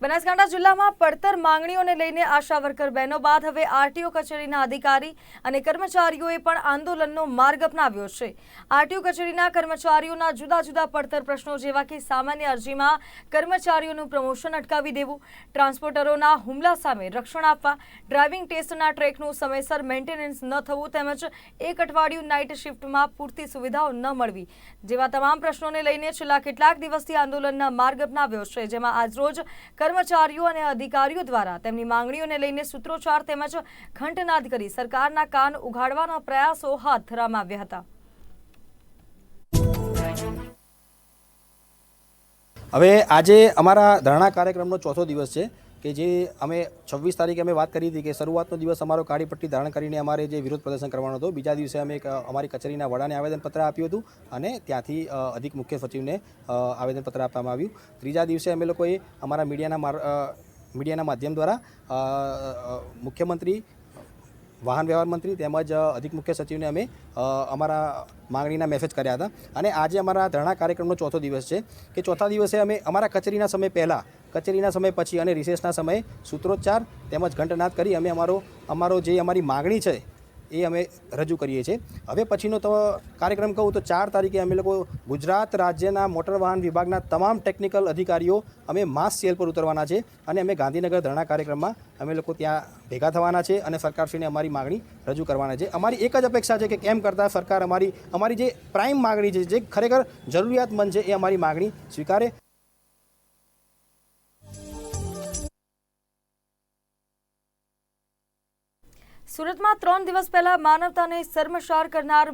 બનાસકાંઠા જિલ્લામાં પડતર માંગણીઓને લઈને આશા વર્કર બહેનો બાદ હવે આરટીઓ કચેરીના અધિકારી અને કર્મચારીઓએ પણ આંદોલનનો માર્ગ અપનાવ્યો છે. આરટીઓ કચેરીના કર્મચારીઓના જુદા જુદા પડતર પ્રશ્નો જેવા કે સામાન્ય અરજીમાં કર્મચારીઓનું પ્રમોશન અટકાવી દેવું, ટ્રાન્સપોર્ટરોના હુમલા સામે રક્ષણ આપવા, ડ્રાઇવિંગ ટેસ્ટના ટ્રેકનું સમયસર મેન્ટેનન્સ ન થવું તેમજ એક અઠવાડિયું નાઇટ શિફ્ટમાં પૂરતી સુવિધાઓ ન મળવી જેવા તમામ પ્રશ્નોને લઈને છેલ્લા કેટલાક દિવસથી આંદોલનના માર્ગ અપનાવ્યો છે, જેમાં આજરોજ કર્મચારીઓ અને અધિકારીઓ દ્વારા તેમની માંગણીઓને લઈને સૂત્રોચ્ચાર તેમજ ઘંટનાદ કરી સરકારના કાન ઉઘાડવાના પ્રયાસો હાથ ધરવામાં આવ્યા હતા. હવે આજે અમારા ધરણા કાર્યક્રમનો ચોથો દિવસ છે. કે જે અમે છવ્વીસ તારીખે અમે વાત કરી હતી કે શરૂઆતનો દિવસ અમારો કાળી પટ્ટી ધારણ કરીને અમારે જે વિરોધ પ્રદર્શન કરવાનો હતો. બીજા દિવસે અમે અમારી કચેરીના વડાને આવેદનપત્ર આપ્યું હતું અને ત્યાંથી અધિક મુખ્ય સચિવને આવેદનપત્ર આપવામાં આવ્યું. ત્રીજા દિવસે અમે લોકોએ અમારા મીડિયાના મીડિયાના માધ્યમ દ્વારા મુખ્યમંત્રી વાહન વ્યવહાર મંત્રી તેમજ અધિક મુખ્ય સચિવને અમે અમારા માંગણીના મેસેજ કર્યા હતા. અને આજે અમારા ધરણા કાર્યક્રમનો ચોથો દિવસ છે કે ચોથા દિવસે અમે અમારા કચેરીના સમય પહેલાં, કચેરીના સમય પછી અને રિસેસના સમયે સૂત્રોચ્ચાર તેમજ ઘંટનાદ કરી અમે અમારો અમારો જે અમારી માગણી છે એ અમે રજૂ કરીએ છીએ. હવે પછીનો તો કાર્યક્રમ કહું તો ચાર તારીખે અમે લોકો ગુજરાત રાજ્યના મોટર વાહન વિભાગના તમામ ટેકનિકલ અધિકારીઓ અમે માસ સેલ પર ઉતરવાના છે અને અમે ગાંધીનગર ધરણા કાર્યક્રમમાં અમે લોકો ત્યાં ભેગા થવાના છે અને સરકારશ્રીને અમારી માગણી રજૂ કરવાના છે. અમારી એક જ અપેક્ષા છે કે કેમ કરતાં સરકાર અમારી અમારી જે પ્રાઇમ માગણી છે, જે ખરેખર જરૂરિયાતમંદ છે એ અમારી માગણી સ્વીકારે. સુરતમાં ત્રણ દિવસ પહેલા માનવતાને શર્મસાર કરનાર